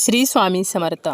श्री स्वामी समर्थ.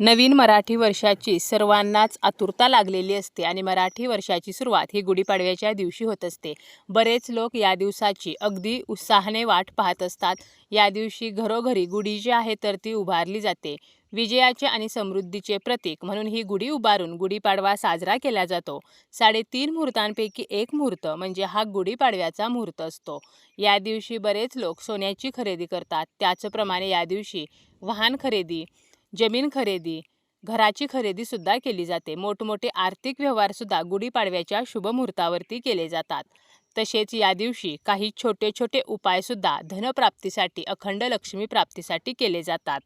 नवीन मराठी वर्षाची सर्वांनाच आतुरता लागलेली असते आणि मराठी वर्षाची सुरुवात ही गुढीपाडव्याच्या दिवशी होत असते. बरेच लोक या दिवसाची अगदी उत्साहाने वाट पाहत असतात. या दिवशी घरोघरी गुढी जी आहे तर ती उभारली जाते. विजयाचे आणि समृद्धीचे प्रतीक म्हणून ही गुढी उभारून गुढीपाडवा साजरा केला जातो. साडेतीन मुहूर्तांपैकी एक मुहूर्त म्हणजे हा गुढीपाडव्याचा मुहूर्त असतो. या दिवशी बरेच लोक सोन्याची खरेदी करतात. त्याचप्रमाणे या दिवशी वाहन खरेदी जमीन खरेदी घराची खरेदीसुद्धा केली जाते. मोठमोठे आर्थिक व्यवहार सुद्धा गुढीपाडव्याच्या शुभ मुहूर्तावरती केले जातात. तसेच या दिवशी काही छोटे छोटे उपाय सुद्धा धनप्राप्तीसाठी अखंड लक्ष्मी प्राप्तीसाठी केले जातात.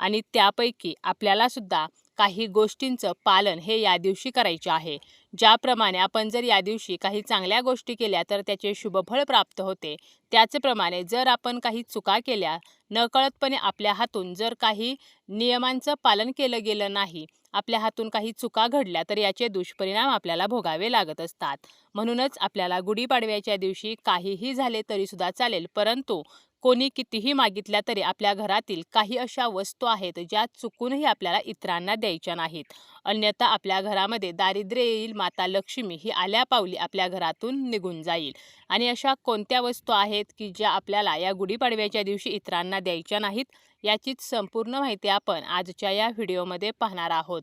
आणि त्यापैकी आपल्याला सुद्धा काही गोष्टींचं पालन हे या दिवशी करायचे आहे. ज्याप्रमाणे आपण जर या दिवशी काही चांगल्या गोष्टी केल्या तर त्याचे शुभफळ प्राप्त होते. त्याचप्रमाणे जर आपण काही चुका केल्या नकळतपणे आपल्या हातून जर काही नियमांचं पालन केलं गेलं नाही आपल्या हातून काही चुका घडल्या तर याचे दुष्परिणाम आपल्याला भोगावे लागत असतात. म्हणूनच आपल्याला गुढीपाडव्याच्या दिवशी काहीही झाले तरीसुद्धा चालेल परंतु कोणी कितीही मागितल्या तरी आपल्या घरातील काही अशा वस्तू आहेत ज्या चुकूनही आपल्याला इतरांना द्यायच्या नाहीत. अन्यथा आपल्या घरामध्ये दारिद्र्य येईल माता लक्ष्मी ही आल्या पावली आपल्या घरातून निघून जाईल. आणि अशा कोणत्या वस्तू आहेत की ज्या आपल्याला या गुढीपाडव्याच्या दिवशी इतरांना द्यायच्या नाहीत? याचीच संपूर्ण माहिती आपण आजच्या या व्हिडिओमध्ये पाहणार आहोत.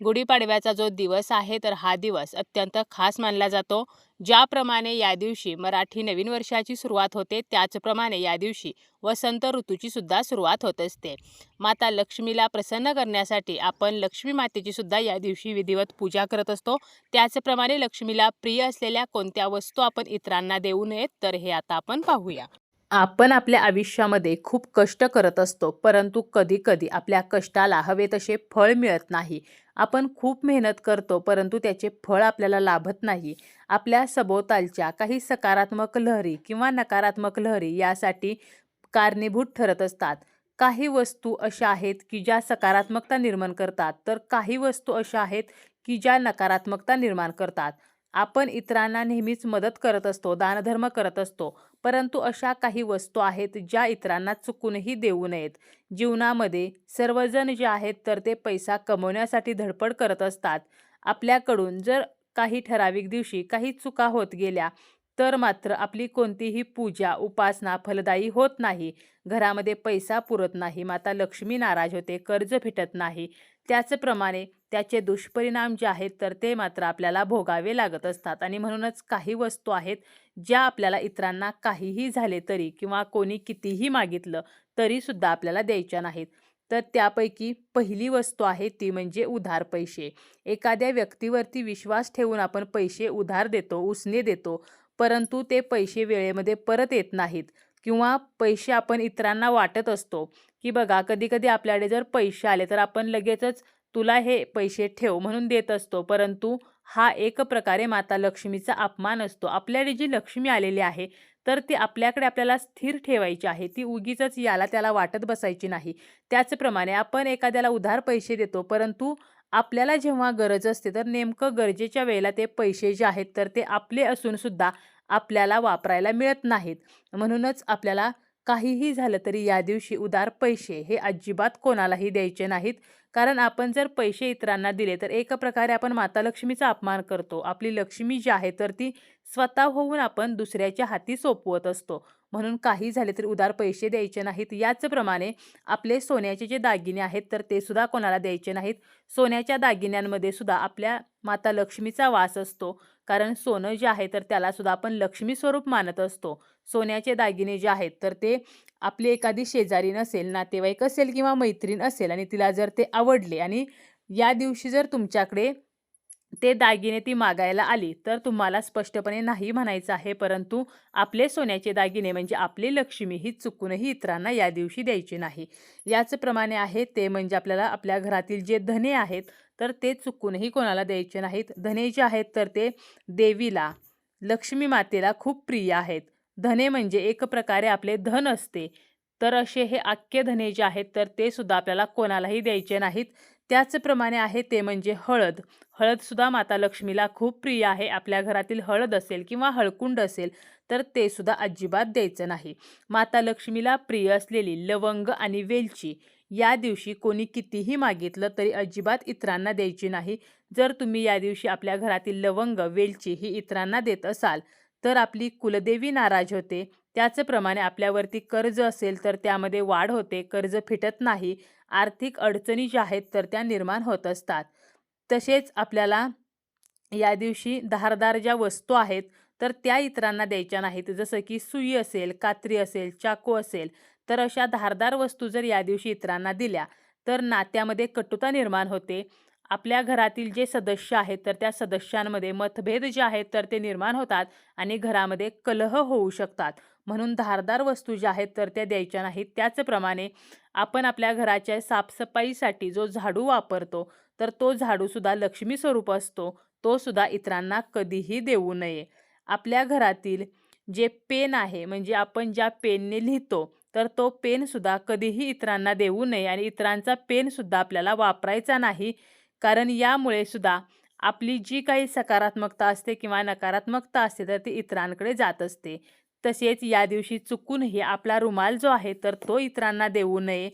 गुढीपाडव्याचा जो दिवस आहे तर हा दिवस अत्यंत खास मानला जातो. ज्याप्रमाणे या दिवशी मराठी नवीन वर्षाची सुरुवात होते त्याचप्रमाणे या दिवशी वसंत ऋतूची सुद्धा सुरुवात होत असते. माता लक्ष्मीला प्रसन्न करण्यासाठी आपण लक्ष्मी मातेची सुद्धा या दिवशी विधिवत पूजा करत असतो. त्याचप्रमाणे लक्ष्मीला प्रिय असलेल्या कोणत्या वस्तू आपण इतरांना देऊ नयेत तर हे आता आपण पाहूया. आपण आपल्या आयुष्यामध्ये खूप कष्ट करत असतो परंतु कधीकधी आपल्या कष्टाला हवे तसे फळ मिळत नाही. आपण खूप मेहनत करतो परंतु त्याचे फळ आपल्याला लाभत नाही. आपल्या सभोवतालच्या काही सकारात्मक लहरी किंवा नकारात्मक लहरी यासाठी कारणीभूत ठरत असतात. काही वस्तू अशा आहेत की ज्या सकारात्मकता निर्माण करतात तर काही वस्तू अशा आहेत की ज्या नकारात्मकता निर्माण करतात. आपण इतरांना नेहमीच मदत करत असतो दानधर्म करत असतो परंतु अशा काही वस्तू आहेत ज्या इतरांना चुकूनही देऊ नयेत. जीवनामध्ये सर्वजण जे आहेत तर ते पैसा कमवण्यासाठी धडपड करत असतात. आपल्याकडून जर काही ठराविक दिवशी काही चुका होत गेल्या तर मात्र आपली कोणतीही पूजा उपासना फलदायी होत नाही. घरामध्ये पैसा पुरत नाही. माता लक्ष्मी नाराज होते. कर्ज भेटत नाही. त्याचप्रमाणे त्याचे दुष्परिणाम जे आहेत तर ते मात्र आपल्याला भोगावे लागत असतात. आणि म्हणूनच काही वस्तू आहेत ज्या आपल्याला इतरांना काहीही झाले तरी किंवा कोणी कितीही मागितलं तरीसुद्धा आपल्याला द्यायच्या नाहीत. तर त्यापैकी पहिली वस्तू आहे ती म्हणजे उधार पैसे. एखाद्या व्यक्तीवरती विश्वास ठेवून आपण पैसे उधार देतो उसने देतो परंतु ते पैसे वेळेमध्ये परत येत नाहीत किंवा पैसे आपण इतरांना वाटत असतो की बघा कधीकधी आपल्याकडे जर पैसे आले तर आपण लगेचच तुला हे पैसे ठेव म्हणून देत असतो. परंतु हा एक प्रकारे माता लक्ष्मीचा अपमान असतो. आपल्याकडे जी लक्ष्मी आलेली आहे तर ती आपल्याकडे आपल्याला स्थिर ठेवायची आहे. ती उगीच याला त्याला वाटत बसायची नाही. त्याचप्रमाणे आपण एखाद्याला उधार पैसे देतो परंतु आपल्याला जेव्हा गरज असते तर नेमकं गरजेच्या वेळेला ते पैसे जे आहेत तर ते आपले असूनसुद्धा आपल्याला वापरायला मिळत नाहीत. म्हणूनच आपल्याला काहीही झालं तरी या दिवशी उदार पैसे हे अजिबात कोणालाही द्यायचे नाहीत. कारण आपण जर पैसे इतरांना दिले तर एक प्रकारे आपण माता लक्ष्मीचा अपमान करतो. आपली लक्ष्मी जी आहे तर ती स्वतः होऊन आपण दुसऱ्याच्या हाती सोपवत असतो. म्हणून काही झाले तरी उदार पैसे द्यायचे नाहीत. याचप्रमाणे आपले सोन्याचे जे दागिने आहेत तर ते सुद्धा कोणाला द्यायचे नाहीत. सोन्याच्या दागिन्यांमध्ये सुद्धा आपल्या माता लक्ष्मीचा वास असतो. कारण सोनं जे आहे तर त्याला सुद्धा आपण लक्ष्मी स्वरूप मानत असतो. सोन्याचे दागिने जे आहेत तर ते आपली एखादी शेजारी नसेल नातेवाईक असेल किंवा मैत्रीण असेल आणि तिला जर ते आवडले आणि या दिवशी जर तुमच्याकडे ते दागिने ती मागायला आली. तर तुम्हाला स्पष्टपणे नाही म्हणायचं आहे परंतु आपले सोन्याचे दागिने म्हणजे आपली लक्ष्मी ही चुकूनही इतरांना या दिवशी द्यायची नाही. याचप्रमाणे आहे ते म्हणजे आपल्याला आपल्या घरातील जे धने आहेत तर ते चुकूनही कोणाला द्यायचे नाहीत. धने जे आहेत तर ते देवीला लक्ष्मी मातेला खूप प्रिय आहेत. धने म्हणजे एक प्रकारे आपले धन असते. तर असे हे आख्य धने जे आहेत तर ते सुद्धा आपल्याला कोणालाही द्यायचे नाहीत. त्याचप्रमाणे आहे ते म्हणजे हळद. हळदसुद्धा माता लक्ष्मीला खूप प्रिय आहे. आपल्या घरातील हळद असेल किंवा हळकुंड असेल तर ते सुद्धा अजिबात द्यायचं नाही. माता लक्ष्मीला प्रिय असलेली लवंग आणि वेलची या दिवशी कोणी कितीही मागितलं तरी अजिबात इतरांना द्यायची नाही. जर तुम्ही या दिवशी आपल्या घरातील लवंग वेलची ही इतरांना देत असाल तर आपली कुलदेवी नाराज होते. त्याचप्रमाणे आपल्यावरती कर्ज असेल तर त्यामध्ये वाढ होते कर्ज फिटत नाही आर्थिक अडचणी ज्या आहेत तर त्या निर्माण होत असतात. तसेच आपल्याला या दिवशी धारदार ज्या वस्तू आहेत तर त्या इतरांना द्यायच्या नाहीत. जसं की सुई असेल कात्री असेल चाकू असेल तर अशा धारदार वस्तू जर या दिवशी इतरांना दिल्या तर नात्यामध्ये कटुता निर्माण होते. आपल्या घरातील जे सदस्य आहेत तर त्या सदस्यांमध्ये मतभेद जे आहेत तर ते निर्माण होतात आणि घरामध्ये कलह होऊ शकतात. म्हणून धारदार वस्तू ज्या आहेत तर त्या द्यायच्या नाहीत. त्याचप्रमाणे आपण आपल्या घराच्या साफसफाईसाठी जो झाडू वापरतो तर तो झाडूसुद्धा लक्ष्मी स्वरूप असतो. तो सुद्धा इतरांना कधीही देऊ नये. आपल्या घरातील जे पेन आहे म्हणजे आपण ज्या पेनने लिहितो तर तो पेनसुद्धा कधीही इतरांना देऊ नये आणि इतरांचा पेनसुद्धा आपल्याला वापरायचा नाही. कारण यामुळे सुद्धा आपली जी काही सकारात्मकता असते किंवा नकारात्मकता असते तर ती इतरांकडे जात असते. तसेच या दिवशी चुकूनही आपला रुमाल जो आहे तर तो इतरांना देऊ नये.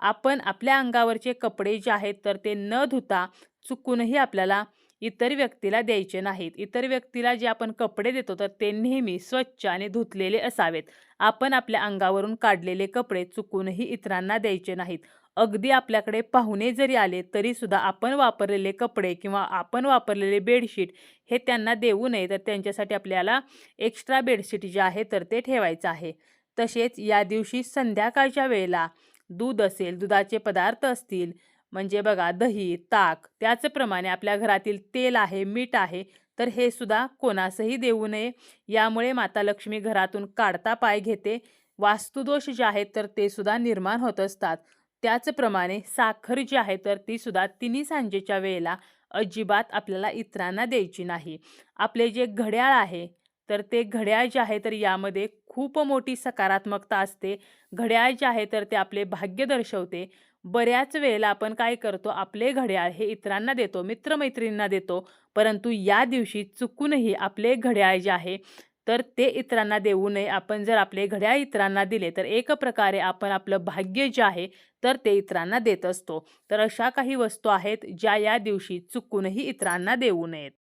आपण आपल्या अंगावरचे कपडे जे आहेत तर ते न धुता चुकूनही आपल्याला इतर व्यक्तीला द्यायचे नाहीत. इतर व्यक्तीला जे आपण कपडे देतो तर ते नेहमी स्वच्छ आणि धुतलेले असावेत. आपण आपल्या अंगावरून काढलेले कपडे चुकूनही इतरांना द्यायचे नाहीत. अगदी आपल्याकडे पाहुणे जरी आले तरीसुद्धा आपण वापरलेले कपडे किंवा आपण वापरलेले बेडशीट हे त्यांना देऊ नये. तर त्यांच्यासाठी आपल्याला एक्स्ट्रा बेडशीट जे आहे तर ते ठेवायचं आहे. तसेच या दिवशी संध्याकाळच्या वेळेला दूध असेल दुधाचे पदार्थ असतील म्हणजे बघा दही ताक त्याचप्रमाणे आपल्या घरातील तेल आहे मीठ आहे तर हे सुद्धा कोणासही देऊ नये. यामुळे माता लक्ष्मी घरातून काढता पाय घेते. वास्तुदोष जे आहेत तर ते सुद्धा निर्माण होत असतात. त्याचप्रमाणे साखर जी आहे तर ती सुद्धा तिन्ही सांजेच्या वेळेला अजिबात आपल्याला इतरांना द्यायची नाही. आपले जे घड्याळ आहे तर ते घड्याळ जे आहे तर यामध्ये खूप मोठी सकारात्मकता असते. घड्याळ जे आहे तर ते आपले भाग्य दर्शवते. बऱ्याच वेळेला आपण काय करतो आपले घड्याळ हे इतरांना देतो मित्रमैत्रिणींना देतो. परंतु या दिवशी चुकूनही आपले घड्याळ जे आहे तर ते इतरांना देऊ नये. आपण जर आपले घड्याळ इतरांना दिले तर एक प्रकारे आपण आपलं भाग्य जे आहे तर ते इतरांना देत असतो. तर अशा काही वस्तू आहेत ज्या या दिवशी चुकूनही इतरांना देऊ नयेत.